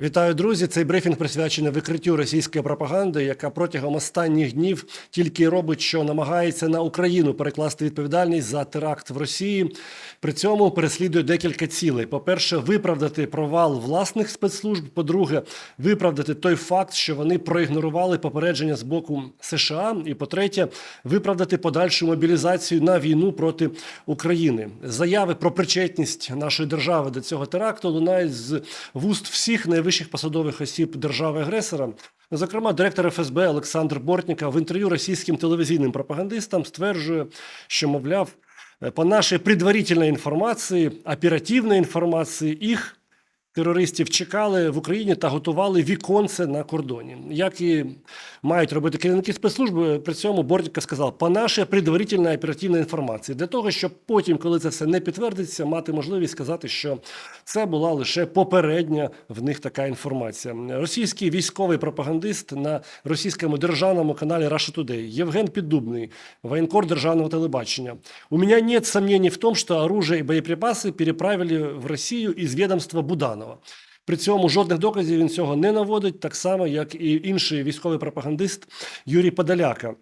Вітаю, друзі. Цей брифінг присвячений викриттю російської пропаганди, яка протягом останніх днів тільки робить, що намагається на Україну перекласти відповідальність за теракт в Росії. При цьому переслідує декілька цілей: по-перше, виправдати провал власних спецслужб. По-друге, виправдати той факт, що вони проігнорували попередження з боку США. І по-третє, виправдати подальшу мобілізацію на війну проти України. Заяви про причетність нашої держави до цього теракту лунають з вуст всіх найвищих посадових осіб держави-агресора. Зокрема, директор ФСБ Олександр Бортніка в інтерв'ю російським телевізійним пропагандистам стверджує, що мовляв, е, по нашій предварительній інформації, оперативній інформації, їх терористів чекали в Україні та готували віконце на кордоні. Як і мають робити керівники спецслужби, при цьому Бортніка сказав, по нашій предварительній оперативній інформації, для того, щоб потім, коли це все не підтвердиться, мати можливість сказати, що це була лише попередня в них така інформація. Російський військовий пропагандист на російському державному каналі Russia Today Євген Піддубний, воєнкор державного телебачення. У меня нет сомнений в том, что оружие и боеприпасы переправили в Росію із відомства Буданова. При цьому жодних доказів він цього не наводить, так само, як і інший військовий пропагандист Юрій Подоляка.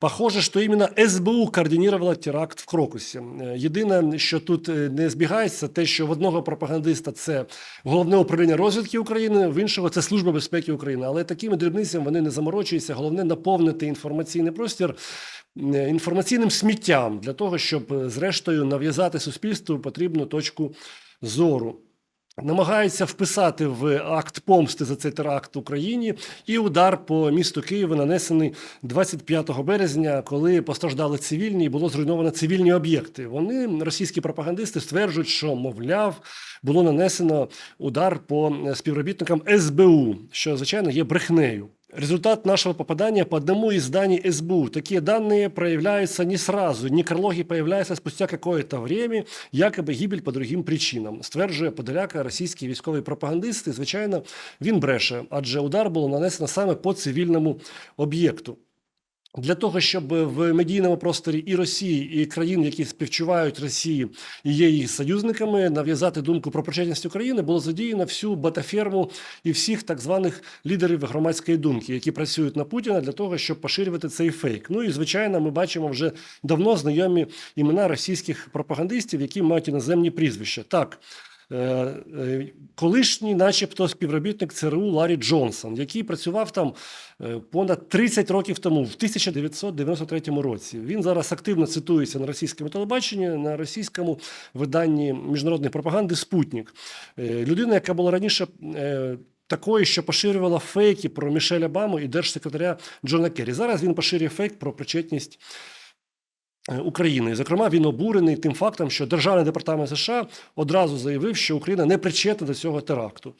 Похоже, що іменно СБУ координувала теракт в Крокусі. Е, Єдине, що тут е, не збігається, те, що в одного пропагандиста це головне управління розвідки України, в іншого це Служба безпеки України. Але такими дрібницями вони не заморочуються. Головне наповнити інформаційний простір е, інформаційним сміттям для того, щоб зрештою нав'язати суспільству потрібну точку зору. Намагаються вписати в акт помсти за цей теракт в Україні і удар по місту Києва нанесений 25 березня, коли постраждали цивільні і було зруйновано цивільні об'єкти. Вони, російські пропагандисти, стверджують, що мовляв було нанесено удар по співробітникам СБУ, що звичайно є брехнею. Результат нашего попадания по одному из зданий СБУ. Такие данные проявляются не сразу. Некрологи появляются спустя какое-то время, якобы гибель по другим причинам. Стверджує Подоляка, російський військовий пропагандист. І, звичайно, він бреше, адже удар було нанесено саме по цивільному об'єкту. Для того, щоб в медійному просторі і Росії, і країн, які співчувають Росії і є її союзниками, нав'язати думку про причетність України, було задіяно всю батаферму і всіх так званих лідерів громадської думки, які працюють на Путіна для того, щоб поширювати цей фейк. Ну і звичайно, ми бачимо вже давно знайомі імена російських пропагандистів, які мають іноземні прізвища. Так. Е, е, Колишній, начебто, співробітник ЦРУ Ларі Джонсон, який працював там е, понад 30 років тому, в 1993 році. Він зараз активно цитується на російському телебаченні, на російському виданні міжнародної пропаганди Спутник. Людина, яка була раніше. Такої, що поширювала фейки про Мішель Обаму і держсекретаря Джона Керрі. Зараз він поширює фейк про причетність України. Зокрема, він обурений тим фактом, що Державний департамент США одразу заявив, що Україна не причетна до цього теракту.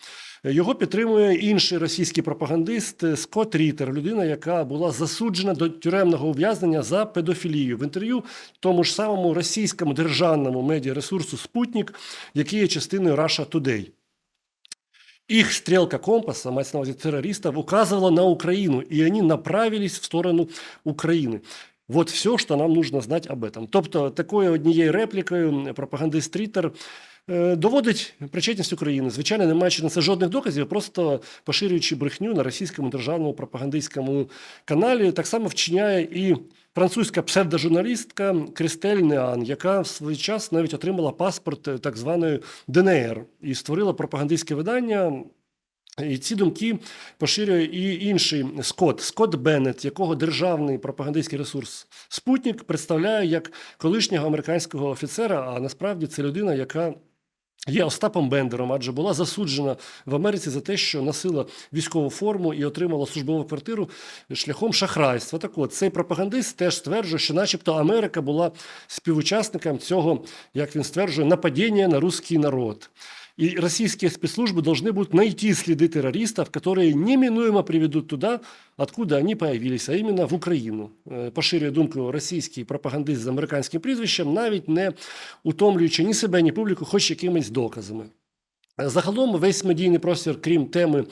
Його підтримує інший російський пропагандист е, Скотт Рітер, людина, яка була засуджена до тюремного ув'язнення за педофілію. В інтерв'ю тому ж самому російському державному медіаресурсу Спутник, який є частиною Russia Today. Их стрелка компаса, мать на увазі террористов, указывала на Украину, и они направились в сторону України. Вот все, що нам нужно знати об этом. Тобто, такою однією реплікою пропагандист Трітер е, доводить причетність України. Звичайно, не маючи на це жодних доказів, просто поширюючи брехню на російському державному пропагандистському каналі, так само вчиняє і французька псевдожурналістка Кристель Неан, яка в свій час навіть отримала паспорт е, так званої ДНР і створила пропагандистське видання. І ці думки поширює і інший Скотт, Скотт Беннет, якого державний пропагандистський ресурс Спутник представляє як колишнього американського офіцера, а насправді це людина, яка є Остапом Бендером, адже була засуджена в Америці за те, що носила військову форму і отримала службову квартиру шляхом шахрайства. Так от, цей пропагандист теж стверджує, що начебто Америка була співучасником цього, як він стверджує, нападіння на русский народ. И российские спецслужбы должны будут найти следы террористов, которые неминуемо приведут туда, откуда они появились, а именно в Україну. Е, Поширює думку російський пропагандист з американським прізвищем, навіть не утомлюючи ні себе, ні публіку, хоч якимись доказами. Загалом весь медійний простір, крім теми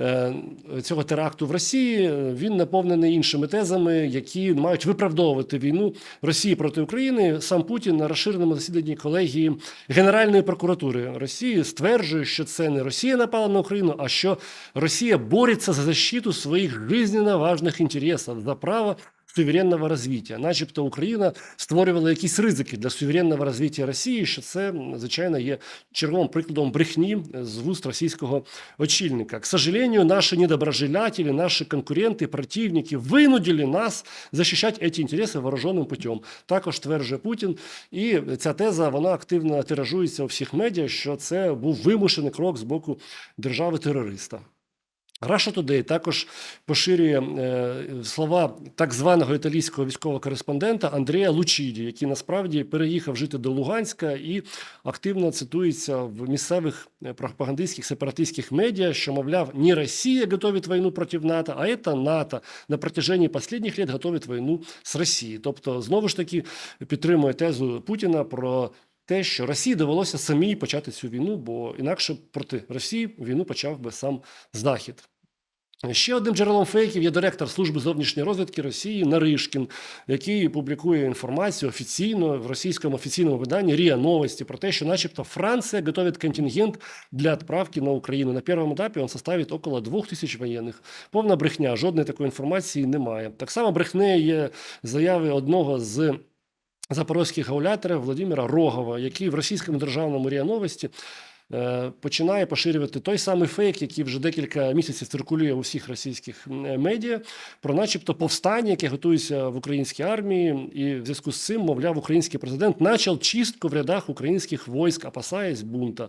е, цього теракту в Росії, він наповнений іншими тезами, які мають виправдовувати війну Росії проти України. Сам Путін на розширеному засіданні колегії Генеральної прокуратури Росії стверджує, що це не Росія напала на Україну, а що Росія бореться за защиту своїх жизненно важних інтересів за право суверенного розвиття, начебто Україна створювала якісь ризики для суверенного розвиття Росії, що це звичайно є черговим прикладом брехні з вуст російського очільника. К сожалению, наші недоброжелятели, наші конкуренти, противники винудили нас захищати ці інтереси вооруженим путем. Також стверджує Путін, і ця теза вона активно тиражується у всіх медіа, що це був вимушений крок з боку держави-терориста. Russia Today також поширює е, слова так званого італійського військового кореспондента Андрія Лучіді, який насправді переїхав жити до Луганська і активно цитується в місцевих е, пропагандистських сепаратистських медіа, що мовляв, не Росія готовить війну проти НАТО, а це НАТО на протяжении останніх лет готовить війну з Росією. Тобто, знову ж таки підтримує тезу Путіна про. Те, що Росії довелося самій почати цю війну, бо інакше проти Росії війну почав би сам Захід. Ще одним джерелом фейків є директор служби зовнішньої розвідки Росії Наришкін, який публікує інформацію офіційно в російському офіційному виданні РІА Новості про те, що, начебто, Франція готовить контингент для відправки на Україну. На першому етапі він составить около двох тисяч воєнних. Повна брехня, жодної такої інформації немає. Так само брехнею є заяви одного з. Запорозьких гауляторів Володимира Рогова, який в російському державному РІА Новості е, починає поширювати той самий фейк, який вже декілька місяців циркулює у всіх російських медіа, про начебто повстання, яке готується в українській армії, і в зв'язку з цим, мовляв, український президент почав чистку в рядах українських військ, опасаясь бунта.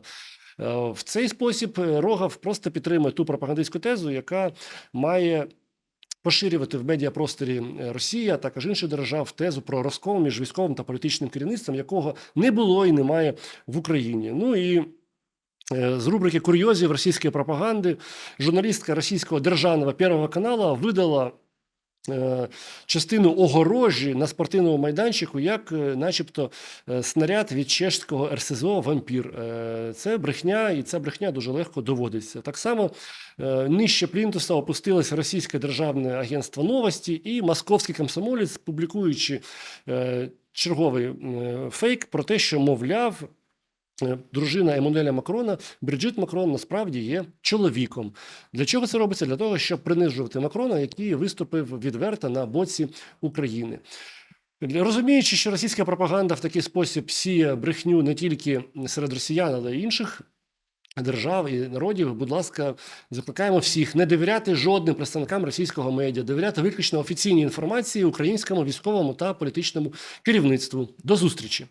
Е, В цей спосіб е, Рогов просто підтримує ту пропагандистську тезу, яка має поширювати в медіапросторі е, Росія, а також інших держав тезу про розкол між військовим та політичним керівництвом, якого не було і немає в Україні. Ну і е, з рубрики курйозів російської пропаганди журналістка російського державного Первого каналу видала. Е, Частину огорожі на спортивному майданчику, як, е, начебто, е, снаряд від чешського РСЗО Вампір. Це брехня, і ця брехня дуже легко доводиться. Так само нижче плінтуса опустилось російське державне агентство новості і московський комсомолець, публікуючи черговий фейк про те, що мовляв. Е, Дружина Еммануеля Макрона Бриджит Макрон насправді є чоловіком. Для чого це робиться? Для того, щоб принижувати Макрона, який виступив відверто на боці України. Розуміючи, що російська пропаганда в такий спосіб сіє брехню не тільки серед росіян, але й інших держав і народів, будь ласка, закликаємо всіх не довіряти жодним представникам російського медіа, довіряти виключно офіційній інформації українському військовому та політичному керівництву. До зустрічі!